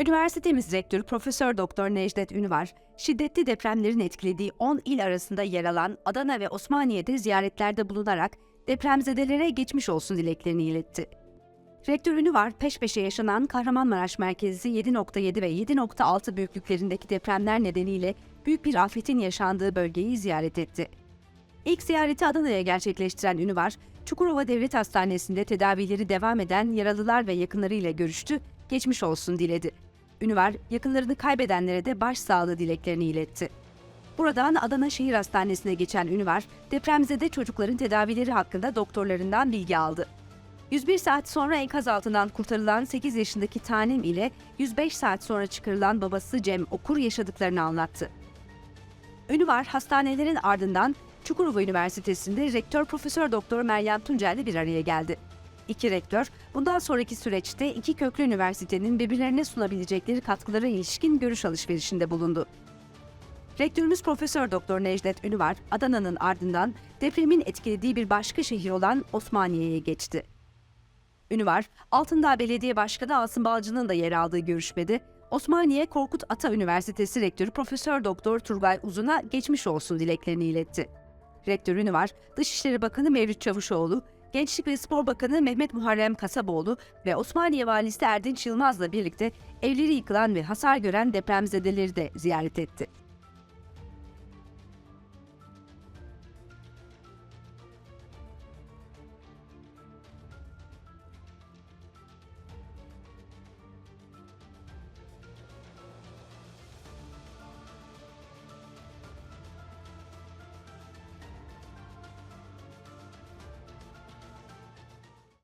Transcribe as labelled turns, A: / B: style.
A: Üniversitemiz rektörü Profesör Doktor Necdet Ünvar, şiddetli depremlerin etkilediği 10 il arasında yer alan Adana ve Osmaniye'de ziyaretlerde bulunarak depremzedelere geçmiş olsun dileklerini iletti. Rektör Ünvar, peş peşe yaşanan Kahramanmaraş merkezli 7.7 ve 7.6 büyüklüklerindeki depremler nedeniyle büyük bir afetin yaşandığı bölgeyi ziyaret etti. İlk ziyareti Adana'ya gerçekleştiren Ünvar, Çukurova Devlet Hastanesi'nde tedavileri devam eden yaralılar ve yakınlarıyla görüştü, geçmiş olsun diledi. Ünvar, yakınlarını kaybedenlere de başsağlığı dileklerini iletti. Buradan Adana Şehir Hastanesi'ne geçen Ünvar, depremzede çocukların tedavileri hakkında doktorlarından bilgi aldı. 101 saat sonra enkaz altından kurtarılan 8 yaşındaki Tanem ile 105 saat sonra çıkarılan babası Cem Okur yaşadıklarını anlattı. Ünvar hastanelerin ardından Çukurova Üniversitesi'nde Rektör Profesör Doktor Meryem Tuncel'le bir araya geldi. İki rektör, bundan sonraki süreçte iki köklü üniversitenin birbirlerine sunabilecekleri katkılara ilişkin görüş alışverişinde bulundu. Rektörümüz Profesör Doktor Necdet Ünvar, Adana'nın ardından depremin etkilediği bir başka şehir olan Osmaniye'ye geçti. Ünvar, Altındağ Belediye Başkanı Asım Balcı'nın da yer aldığı görüşmede Osmaniye Korkut Ata Üniversitesi Rektörü Profesör Doktor Turgay Uzun'a geçmiş olsun dileklerini iletti. Rektör Ünvar, Dışişleri Bakanı Mevlüt Çavuşoğlu, Gençlik ve Spor Bakanı Mehmet Muharrem Kasaboğlu ve Osmaniye Valisi Erdinç Yılmaz'la birlikte evleri yıkılan ve hasar gören depremzedeleri de ziyaret etti.